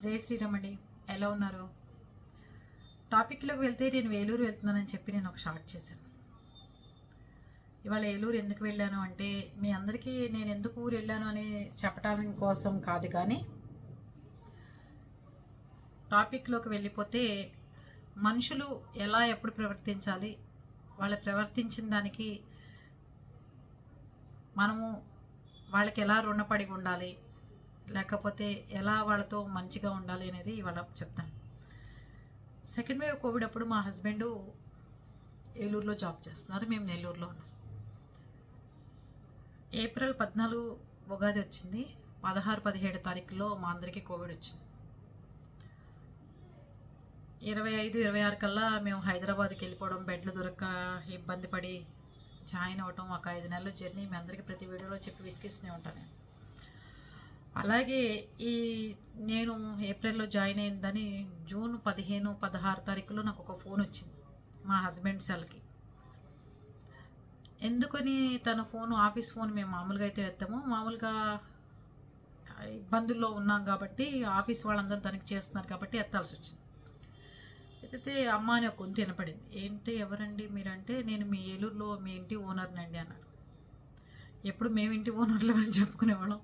జై శ్రీరామ్ అండి ఎలా ఉన్నారు? టాపిక్లోకి వెళ్తే నేను వేలూరు వెళ్తున్నానని చెప్పి నేను ఒక షార్ట్ చేశాను. ఇవాళ ఏలూరు ఎందుకు వెళ్ళాను అంటే మీ అందరికీ నేను ఎందుకు ఊరు వెళ్ళాను అని చెప్పడానికి కోసం కాదు కానీ టాపిక్లోకి వెళ్ళిపోతే మనుషులు ఎలా ఎప్పుడు ప్రవర్తించాలి వాళ్ళు ప్రవర్తించిన దానికి మనము వాళ్ళకి ఎలా రుణపడి ఉండాలి లేకపోతే ఎలా వాళ్ళతో మంచిగా ఉండాలి అనేది ఇవాళ చెప్తాను. సెకండ్ వేవ్ కోవిడ్ అప్పుడు మా హస్బెండ్ ఏలూరులో జాబ్ చేస్తున్నారు. మేము నెల్లూరులో ఉన్నాం. ఏప్రిల్ పద్నాలుగు ఉగాది వచ్చింది. పదహారు పదిహేడు తారీఖులో మా అందరికీ కోవిడ్ వచ్చింది. ఇరవై ఐదు ఇరవై ఆరు కల్లా మేము హైదరాబాద్కి వెళ్ళిపోవడం బెడ్లు దొరక్క ఇబ్బంది పడి జాయిన్ అవ్వటం ఒక ఐదు నెలల జర్నీ మీ అందరికీ ప్రతి వీడియోలో చెప్పి విసిగిస్తూనే ఉంటాను నేను. అలాగే ఈ నేను ఏప్రిల్లో జాయిన్ అయిందని జూన్ పదిహేను పదహారు తారీఖులో నాకు ఒక ఫోన్ వచ్చింది మా హస్బెండ్ సెల్కి. ఎందుకని తన ఫోన్ ఆఫీస్ ఫోన్ మేము మామూలుగా అయితే ఎత్తాము. మామూలుగా ఇబ్బందుల్లో ఉన్నాం కాబట్టి ఆఫీస్ వాళ్ళందరూ తనకి చేస్తున్నారు కాబట్టి ఎత్తాల్సి వచ్చింది. అయితే అమ్మ అని ఒక గొంతు వినపడింది. ఏంటి ఎవరండి మీరంటే నేను మీ ఏలూరులో మీ ఇంటి ఓనర్నండి అన్నాడు ఎప్పుడు మేము ఇంటి ఓనర్లు అని చెప్పుకునేవాళ్ళం.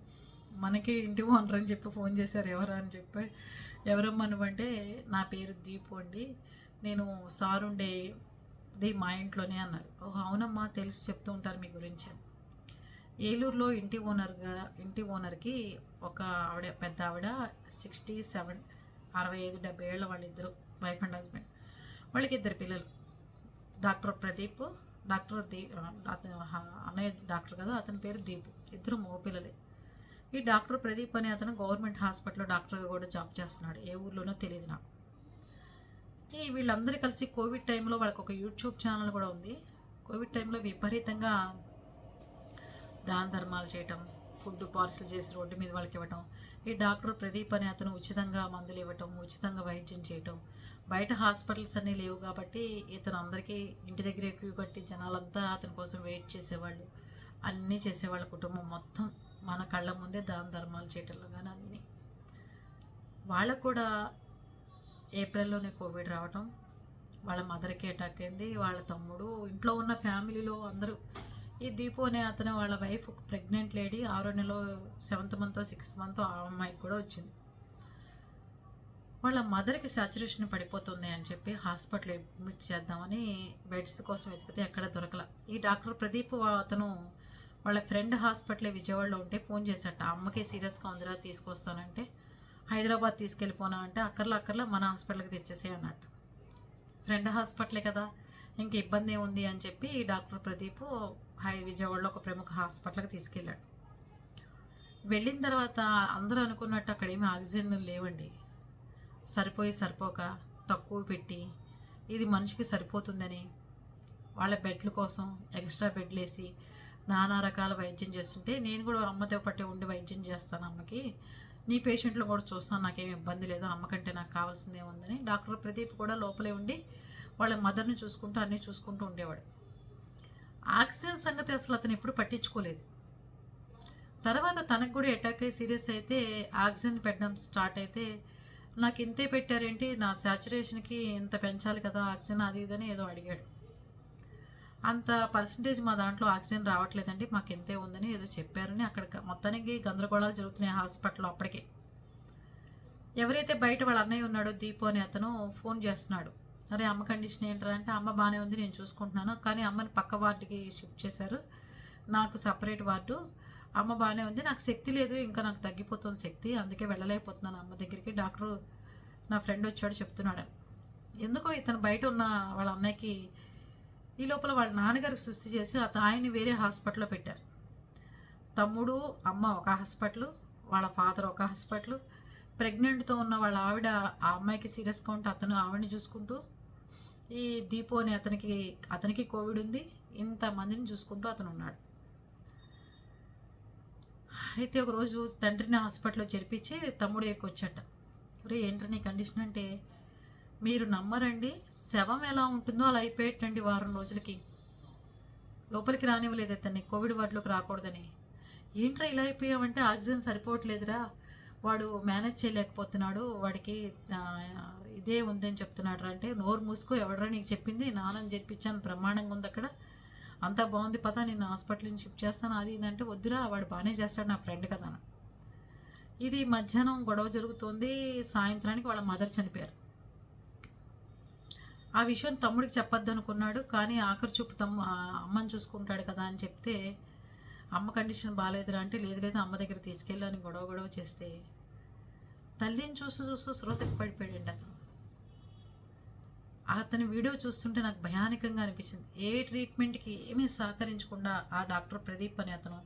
మనకి ఇంటి ఓనర్ అని చెప్పి ఫోన్ చేశారు ఎవరు అని చెప్పి. ఎవరమ్మా నువ్వంటే నా పేరు దీపు అండి. నేను సార్ ఉండేది మా ఇంట్లోనే అన్నారు. ఓహ్ అవునమ్మా తెలిసి చెప్తూ ఉంటారు మీ గురించి. ఏలూరులో ఇంటి ఓనర్గా ఇంటి ఓనర్కి ఒక ఆవిడ పెద్ద ఆవిడ సిక్స్టీ సెవెన్ అరవై ఐదు డెబ్బై ఏళ్ళ వాళ్ళిద్దరు వైఫ్ అండ్ హస్బెండ్. వాళ్ళకి ఇద్దరు పిల్లలు. డాక్టర్ ప్రదీప్ డాక్టర్ దీ అతను అన్నయ్య డాక్టర్ కదా అతని పేరు దీపు. ఇద్దరు మగ పిల్లలే ఈ డాక్టర్ ప్రదీప్ అనే అతను గవర్నమెంట్ హాస్పిటల్లో డాక్టర్గా కూడా జాబ్ చేస్తున్నాడు. ఏ ఊర్లోనో తెలియదు నాకు. ఈ వీళ్ళందరూ కలిసి కోవిడ్ టైంలో వాళ్ళకి ఒక యూట్యూబ్ ఛానల్ కూడా ఉంది. కోవిడ్ టైంలో విపరీతంగా దాన ధర్మాలు చేయటం ఫుడ్ పార్సిల్ చేసి రోడ్డు మీద వాళ్ళకి ఇవ్వటం ఈ డాక్టర్ ప్రదీప్ అనే అతను ఉచితంగా మందులు ఇవ్వటం ఉచితంగా వైద్యం చేయటం బయట హాస్పిటల్స్ అన్నీ లేవు కాబట్టి ఇతను అందరికీ ఇంటి దగ్గర క్యూ కట్టి జనాలంతా అతని కోసం వెయిట్ చేసేవాళ్ళు. అన్నీ చేసేవాళ్ళ కుటుంబం మొత్తం. మన కళ్ళ ముందే దాన ధర్మాలు చేయటంలో కానీ అన్నీ. వాళ్ళకు కూడా ఏప్రిల్లోనే కోవిడ్ రావటం. వాళ్ళ మదర్కి అటాక్ అయింది. వాళ్ళ తమ్ముడు ఇంట్లో ఉన్న ఫ్యామిలీలో అందరూ. ఈ దీపు అనే అతను వాళ్ళ వైఫ్ ప్రెగ్నెంట్ లేడీ ఆరో నెలలో సెవెంత్ మంత్ సిక్స్త్ మంత్ ఆ అమ్మాయికి కూడా వచ్చింది. వాళ్ళ మదర్కి సాచురేషన్ పడిపోతుంది అని చెప్పి హాస్పిటల్ అడ్మిట్ చేద్దామని బెడ్స్ కోసం వెతికితే ఎక్కడ దొరకల. ఈ డాక్టర్ ప్రదీప్ అతను వాళ్ళ ఫ్రెండ్ హాస్పిటల్ విజయవాడలో ఉంటే ఫోన్ చేశాట. అమ్మకి సీరియస్గా ఉందిరా తీసుకొస్తానంటే. హైదరాబాద్ తీసుకెళ్ళిపోనా అంటే అక్కర్లో అక్కర్లో మన హాస్పిటల్కి తెచ్చేసే అన్నట్టు. ఫ్రెండ్ హాస్పిటలే కదా ఇంక ఇబ్బంది ఏముంది అని చెప్పి డాక్టర్ ప్రదీప్ హై విజయవాడలో ఒక ప్రముఖ హాస్పిటల్కి తీసుకెళ్ళాడు. వెళ్ళిన తర్వాత అందరూ అనుకున్నట్టు అక్కడ ఏమి ఆక్సిజన్ లేవండి. సరిపోయి సరిపోక తక్కువ పెట్టి ఇది మనిషికి సరిపోతుందని వాళ్ళ బెడ్ల కోసం ఎక్స్ట్రా బెడ్లు వేసి నానా రకాల వైద్యం చేస్తుంటే నేను కూడా అమ్మతో పట్టి ఉండి వైద్యం చేస్తాను అమ్మకి. నీ పేషెంట్లు కూడా చూస్తాను నాకేం ఇబ్బంది లేదు అమ్మకంటే నాకు కావాల్సిందే ఉందని. డాక్టర్ ప్రదీప్ కూడా లోపలే ఉండి వాళ్ళ మదర్ని చూసుకుంటూ అన్నీ చూసుకుంటూ ఉండేవాడు. ఆక్సిజన్ సంగతి అసలు అతను ఎప్పుడు పట్టించుకోలేదు. తర్వాత తనకు కూడా అటాక్ అయ్యి సీరియస్ అయితే ఆక్సిజన్ పెట్టడం స్టార్ట్ అయితే నాకు ఇంతే పెట్టారేంటి? నా సాచురేషన్కి ఇంత పెంచాలి కదా ఆక్సిజన్ అది ఇదని ఏదో అడిగాడు. అంత పర్సంటేజ్ మా దాంట్లో ఆక్సిజన్ రావట్లేదండి మాకు ఎంతే ఉందని ఏదో చెప్పారని అక్కడ మొత్తానికి గందరగోళాలు జరుగుతున్నాయి హాస్పిటల్లో అప్పటికే. ఎవరైతే బయట వాళ్ళ అన్నయ్య ఉన్నాడో దీపు అని అతను ఫోన్ చేస్తున్నాడు. అరే అమ్మ కండిషన్ ఏంటరా అంటే అమ్మ బాగానే ఉంది నేను చూసుకుంటున్నాను కానీ అమ్మని పక్క వార్డుకి షిఫ్ట్ చేశారు. నాకు సపరేట్ వార్డు. అమ్మ బాగానే ఉంది నాకు శక్తి లేదు ఇంకా నాకు తగ్గిపోతుంది శక్తి అందుకే వెళ్ళలేకపోతున్నాను. అమ్మ దగ్గరికి డాక్టరు నా ఫ్రెండ్ వచ్చాడు చెప్తున్నాడు. ఎందుకో ఇతను బయట ఉన్న వాళ్ళ అన్నయ్యకి ఈ లోపల వాళ్ళ నాన్నగారికి సృష్టి చేసి అత ఆయన్ని వేరే హాస్పిటల్లో పెట్టారు. తమ్ముడు అమ్మ ఒక హాస్పిటల్ వాళ్ళ ఫాదర్ ఒక హాస్పిటల్. ప్రెగ్నెంట్తో ఉన్న వాళ్ళ ఆవిడ ఆ అమ్మాయికి సీరియస్గా ఉంటే అతను ఆవిడని చూసుకుంటూ ఈ దీపు అని అతనికి అతనికి కోవిడ్ ఉంది ఇంతమందిని చూసుకుంటూ అతను ఉన్నాడు. అయితే ఒకరోజు తండ్రిని హాస్పిటల్లో చేర్పించి తమ్ముడు దగ్గరికి వచ్చాట. రే ఏంటనే నీ కండిషన్ అంటే మీరు నమ్మరండి. శవం ఎలా ఉంటుందో అలా అయిపోయేటండి వారం రోజులకి. లోపలికి రానివ్వలేదు అతన్ని కోవిడ్ వార్డులోకి రాకూడదని. ఏంట్రా ఇలా అయిపోయామంటే ఆక్సిజన్ సరిపోవట్లేదురా. వాడు మేనేజ్ చేయలేకపోతున్నాడు. వాడికి ఇదే ఉందని చెప్తున్నాడు అంటే నోరు మూసుకో ఎవడరా నీకు చెప్పింది? నానని చెప్పించాను ప్రమాణంగా ఉంది అక్కడ. అంతా బాగుంది. పదా నేను హాస్పిటల్ నుంచి షిఫ్ట్ చేస్తాను. అది ఇదంటే వద్దురా వాడు బాగానే చేస్తాడు నా ఫ్రెండ్ కదా ఇది మధ్యాహ్నం గొడవ జరుగుతోంది. సాయంత్రానికి వాళ్ళ మదర్ చనిపోయారు. ఆ విషయం తమ్ముడికి చెప్పొద్దు అనుకున్నాడు కానీ ఆఖరి చూపు తమ్ము ఆ అమ్మని చూసుకుంటాడు కదా అని చెప్తే అమ్మ కండిషన్ బాగాలేదురా అంటే లేదు లేదు అమ్మ దగ్గర తీసుకెళ్ళని గొడవ గొడవ చేస్తే తల్లిని చూస్తూ చూస్తూ శ్రోతకి పడిపోయాడండి అతను. అతని వీడియో చూస్తుంటే నాకు భయానకంగా అనిపించింది. ఏ ట్రీట్మెంట్కి ఏమీ సహకరించకుండా ఆ డాక్టర్ ప్రదీప్ అని అతను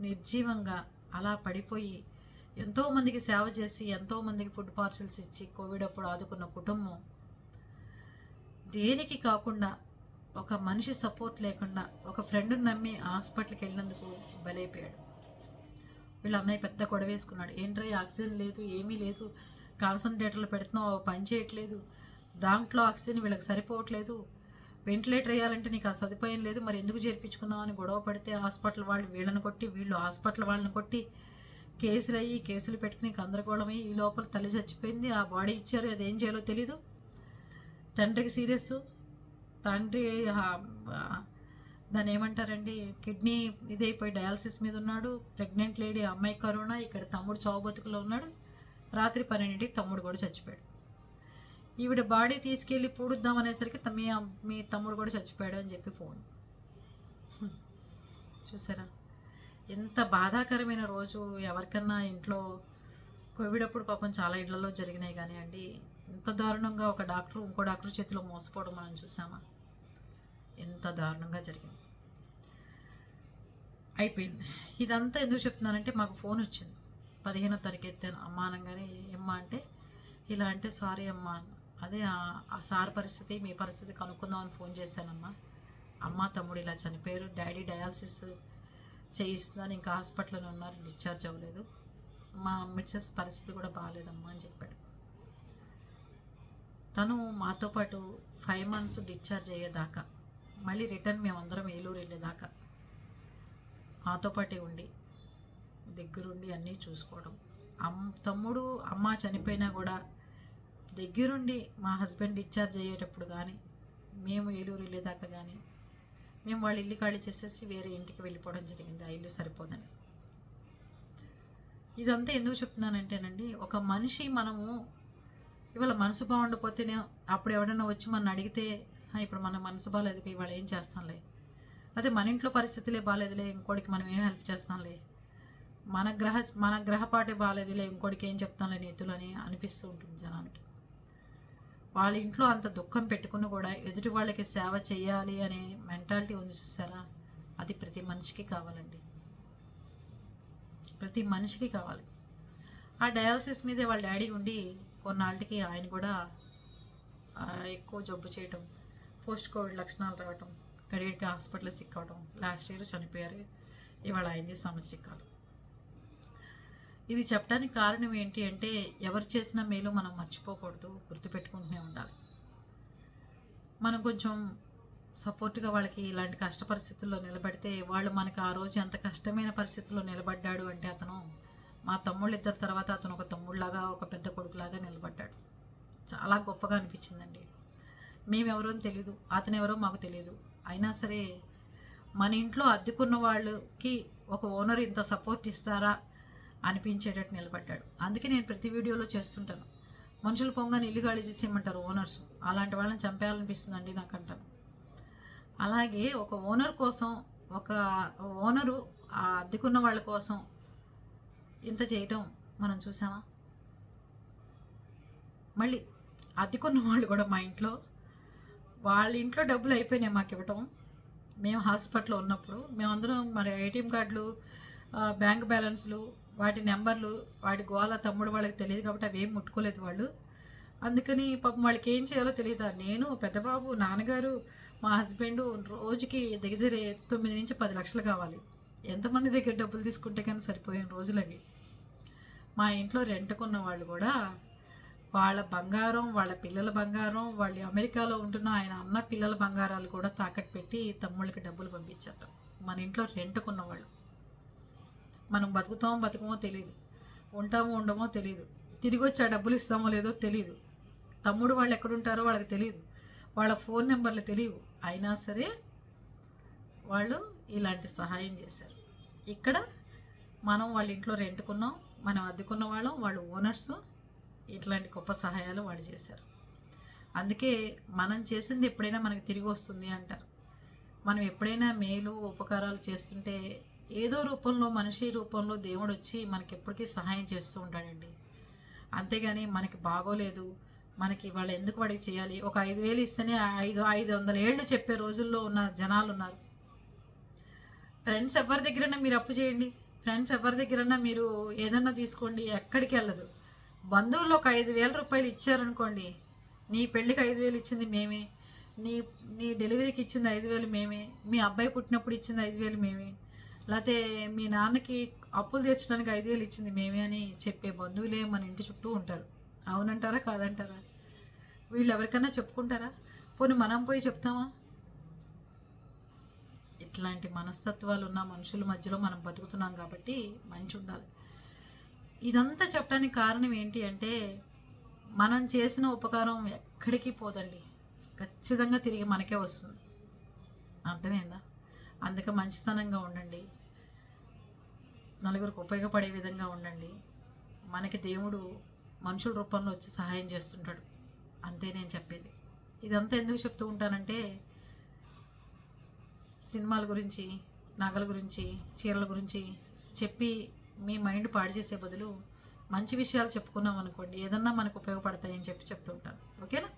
నిర్జీవంగా అలా పడిపోయి ఎంతోమందికి సేవ చేసి ఎంతోమందికి ఫుడ్ పార్సిల్స్ ఇచ్చి కోవిడ్ అప్పుడు ఆదుకున్న కుటుంబం దేనికి కాకుండా ఒక మనిషి సపోర్ట్ లేకుండా ఒక ఫ్రెండ్ని నమ్మి హాస్పిటల్కి వెళ్ళినందుకు బలైపోయాడు వీళ్ళ అన్నయ్య పెద్ద గొడవ వేసుకున్నాడు. ఏంట్రా ఆక్సిజన్ లేదు ఏమీ లేదు. కాన్సన్ట్రేటర్లు పెడుతున్నావు పని చేయట్లేదు. దాంట్లో ఆక్సిజన్ వీళ్ళకి సరిపోవట్లేదు. వెంటిలేటర్ వేయాలంటే నీకు ఆ సదుపాయం లేదు. మరి ఎందుకు చేర్పించుకున్నావు? అని గొడవ పడితే హాస్పిటల్ వాళ్ళు వీళ్ళని కొట్టి వీళ్ళు హాస్పిటల్ వాళ్ళని కొట్టి కేసులు అయ్యి కేసులు పెట్టుకుని గందరగోళమై ఈ లోపల తల్లి చచ్చిపోయింది. ఆ బాడీ ఇచ్చారు అది ఏం చేయాలో తెలీదు. తండ్రికి సీరియస్ తండ్రి దాని దాన్ని ఏమంటారండి కిడ్నీ ఇదైపోయి డయాలసిస్ మీద ఉన్నాడు ప్రెగ్నెంట్ లేడీ అమ్మాయి కరోనా ఇక్కడ తమ్ముడు చావు బతుకులో ఉన్నాడు రాత్రి పన్నెండింటికి తమ్ముడు కూడా చచ్చిపోయాడు. ఈవిడ బాడీ తీసుకెళ్ళి పూడుద్దాం అనేసరికి మీ మీ తమ్ముడు కూడా చచ్చిపోయాడు అని చెప్పి ఫోన్. చూసారా? ఎంత బాధాకరమైన రోజు ఎవరికన్నా ఇంట్లో కోవిడ్ అప్పుడు పాపం చాలా ఇళ్ళలో జరిగినాయి కానీ అండి ఎంత దారుణంగా ఒక డాక్టర్ ఇంకో డాక్టర్ చేతిలో మోసపోవడం మనం చూసామా? ఎంత దారుణంగా జరిగింది. అయిపోయింది. ఇదంతా ఎందుకు చెప్తున్నానంటే మాకు ఫోన్ వచ్చింది. పదిహేనో తారీఖు ఎత్తాను. అమ్మ అనగానే ఏమ్మా అంటే ఇలా అంటే సారీ అమ్మా అదే ఆ- సార్ పరిస్థితి మీ పరిస్థితి కనుక్కుందామని ఫోన్ చేశానమ్మా. అమ్మ తమ్ముడు ఇలా చనిపోయారు. డాడీ డయాలసిస్ చేయిస్తుందని ఇంకా హాస్పిటల్లో ఉన్నారు. డిశ్చార్జ్ అవ్వలేదు. మా మిస్సెస్ పరిస్థితి కూడా బాగాలేదమ్మా అని చెప్పాడు. తను మాతో పాటు ఫైవ్ మంత్స్ డిశ్చార్జ్ అయ్యేదాకా మళ్ళీ రిటర్న్ మేమందరం ఏలూరు వెళ్ళేదాకా మాతో పాటే ఉండి దగ్గరుండి అన్నీ చూసుకోవడం. అమ్ తమ్ముడు అమ్మ చనిపోయినా కూడా దగ్గరుండి మా హస్బెండ్ డిశ్చార్జ్ అయ్యేటప్పుడు కానీ మేము ఏలూరు వెళ్ళేదాకా కానీ మేము వాళ్ళ ఇల్లు ఖాళీ చేసేసి వేరే ఇంటికి వెళ్ళిపోవడం జరిగింది ఆ ఇల్లు సరిపోదని. ఇదంతా ఎందుకు చెప్తున్నానంటేనండి ఒక మనిషి మనము ఇవాళ మనసు బాగుండకపోతేనే అప్పుడు ఎవడైనా వచ్చి మన అడిగితే ఇప్పుడు మన మనసు బాగాలేదు ఇవాళ ఏం చేస్తాంలే అదే మన ఇంట్లో పరిస్థితులే బాగాలేదులే ఇంకోటికి మనం ఏం హెల్ప్ చేస్తాంలే మన గ్రహ మన గ్రహపాటే బాగాలేదులే ఇంకోటికి ఏం చెప్తాంలే నీతులు అని అనిపిస్తూ ఉంటుంది జనానికి. వాళ్ళ ఇంట్లో అంత దుఃఖం పెట్టుకుని కూడా ఎదుటి వాళ్ళకి సేవ చేయాలి అనే మెంటాలిటీ ఉంది చూసారా? అది ప్రతి మనిషికి కావాలండి. ప్రతి మనిషికి కావాలి. ఆ డయాలసిస్ మీదే వాళ్ళ డాడీ ఉండి కొన్నాళ్ళకి ఆయన కూడా ఎక్కువ జబ్బు చేయటం పోస్ట్ కోవిడ్ లక్షణాలు రావటం గడియడికి హాస్పిటల్లో సిక్ లాస్ట్ ఇయర్ చనిపోయారు. ఇవాళ అయింది సమస్య కాలం ఇది చెప్పడానికి కారణం ఏంటి అంటే ఎవరు చేసిన మేలు మనం మర్చిపోకూడదు గుర్తుపెట్టుకుంటూనే ఉండాలి. మనం కొంచెం సపోర్ట్గా వాళ్ళకి ఇలాంటి కష్ట పరిస్థితుల్లో నిలబడితే వాళ్ళు మనకు ఆ రోజు ఎంత కష్టమైన పరిస్థితుల్లో నిలబడ్డాడు అంటే అతను మా తమ్ముళ్ళు ఇద్దరు తర్వాత అతను ఒక తమ్ముళ్ళలాగా ఒక పెద్ద కొడుకులాగా నిలబడ్డాడు. చాలా గొప్పగా అనిపించిందండి. మేమెవరో అని తెలీదు. అతను ఎవరో మాకు తెలియదు అయినా సరే మన ఇంట్లో అద్దెకున్న వాళ్ళకి ఒక ఓనర్ ఇంత సపోర్ట్ ఇస్తారా అనిపించేటట్టు నిలబడ్డాడు. అందుకే నేను ప్రతి వీడియోలో చేస్తుంటాను. మనుషులు పొంగని ఇల్లు గాలి చేసేయమంటారు ఓనర్స్. అలాంటి వాళ్ళని చంపేయాలనిపిస్తుందండి నాకంటాను. అలాగే ఒక ఓనర్ కోసం ఒక ఓనరు ఆ అద్దెకున్న వాళ్ళ కోసం ఇంత చేయటం మనం చూసామా? మళ్ళీ అద్దెకున్న వాళ్ళు కూడా మా ఇంట్లో వాళ్ళ ఇంట్లో డబ్బులు అయిపోయినాయి మాకు ఇవ్వటం. మేము హాస్పిటల్లో ఉన్నప్పుడు మేమందరం మరి ఏటీఎం కార్డులు బ్యాంక్ బ్యాలెన్స్లు వాటి నెంబర్లు వాటి గోల తమ్ముడు వాళ్ళకి తెలియదు కాబట్టి అవి ఏం ముట్టుకోలేదు వాళ్ళు. అందుకని పాపం వాళ్ళకి ఏం చేయాలో తెలియదు? నేను పెద్దబాబు నాన్నగారు మా హస్బెండ్ రోజుకి దగ్గర దగ్గర తొమ్మిది నుంచి పది లక్షలు కావాలి. ఎంతమంది దగ్గర డబ్బులు తీసుకుంటే కానీ సరిపోయిన రోజులు అవి. మా ఇంట్లో రెంట్కున్న వాళ్ళు కూడా వాళ్ళ బంగారం వాళ్ళ పిల్లల బంగారం వాళ్ళు అమెరికాలో ఉంటున్న ఆయన అన్న పిల్లల బంగారాలు కూడా తాకట్టు పెట్టి తమ్ముళ్ళకి డబ్బులు పంపించారు మన ఇంట్లో రెంట్కున్న వాళ్ళు. మనం బతుకుతామో బతుకమో తెలియదు ఉంటామో ఉండమో తెలియదు తిరిగి వచ్చి ఆ డబ్బులు ఇస్తామో లేదో తెలియదు తమ్ముడు వాళ్ళు ఎక్కడుంటారో వాళ్ళకి తెలియదు వాళ్ళ ఫోన్ నెంబర్లు తెలియవు. అయినా సరే వాళ్ళు ఇలాంటి సహాయం చేశారు. ఇక్కడ మనం వాళ్ళ ఇంట్లో రెంట్కున్నాం. మనం అద్దెకున్న వాళ్ళం వాళ్ళు ఓనర్సు. ఇట్లాంటి గొప్ప సహాయాలు వాళ్ళు చేశారు. అందుకే మనం చేసింది ఎప్పుడైనా మనకి తిరిగి వస్తుంది అంటారు. మనం ఎప్పుడైనా మేలు ఉపకారాలు చేస్తుంటే ఏదో రూపంలో మనిషి రూపంలో దేవుడు వచ్చి మనకి ఎప్పటికీ సహాయం చేస్తూ ఉంటాడండి. అంతేగాని మనకి బాగోలేదు మనకి వాళ్ళు ఎందుకు వాడికి చేయాలి? ఒక ఐదు వేలు ఇస్తేనే ఐదు ఐదు వందల ఏళ్ళు చెప్పే రోజుల్లో ఉన్న జనాలు ఉన్నారు. ఫ్రెండ్స్ ఎవరి దగ్గరైనా మీరు అప్పు చేయండి. ఫ్రెండ్స్ ఎవరి దగ్గరన్నా మీరు ఏదన్నా తీసుకోండి ఎక్కడికి వెళ్ళదు. బంధువులు ఒక ఐదు వేల రూపాయలు ఇచ్చారనుకోండి నీ పెళ్ళికి ఐదు వేలు ఇచ్చింది మేమే నీ నీ డెలివరీకి ఇచ్చింది ఐదు వేలు మేమే మీ అబ్బాయి పుట్టినప్పుడు ఇచ్చింది ఐదు వేలు మేమే లేకపోతే మీ నాన్నకి అప్పులు తీర్చడానికి ఐదు వేలు ఇచ్చింది మేమే అని చెప్పే బంధువులే మన ఇంటి చుట్టూ ఉంటారు. అవునంటారా కాదంటారా? వీళ్ళు ఎవరికైనా చెప్పుకుంటారా? పోనీ మనం పోయి చెప్తామా? ఇట్లాంటి మనస్తత్వాలు ఉన్న మనుషుల మధ్యలో మనం బతుకుతున్నాం కాబట్టి మంచి ఉండాలి. ఇదంతా చెప్పడానికి కారణం ఏంటి అంటే మనం చేసిన ఉపకారం ఎక్కడికి పోదండి. ఖచ్చితంగా తిరిగి మనకే వస్తుంది. అర్థమైందా? అందుకే మంచితనంగా ఉండండి. నలుగురికి ఉపయోగపడే విధంగా ఉండండి. మనకి దేవుడు మనుషుల రూపంలో వచ్చి సహాయం చేస్తుంటాడు. అంతే నేను చెప్పేది. ఇదంతా ఎందుకు చెప్తూ ఉంటానంటే సినిమాల గురించి నగల గురించి చీరల గురించి చెప్పి మీ మైండ్ పాడు చేసే బదులు మంచి విషయాలు చెప్పుకున్నాం అనుకోండి ఏదన్నా మనకు ఉపయోగపడతాయని చెప్పి చెప్తుంటాను. ఓకేనా?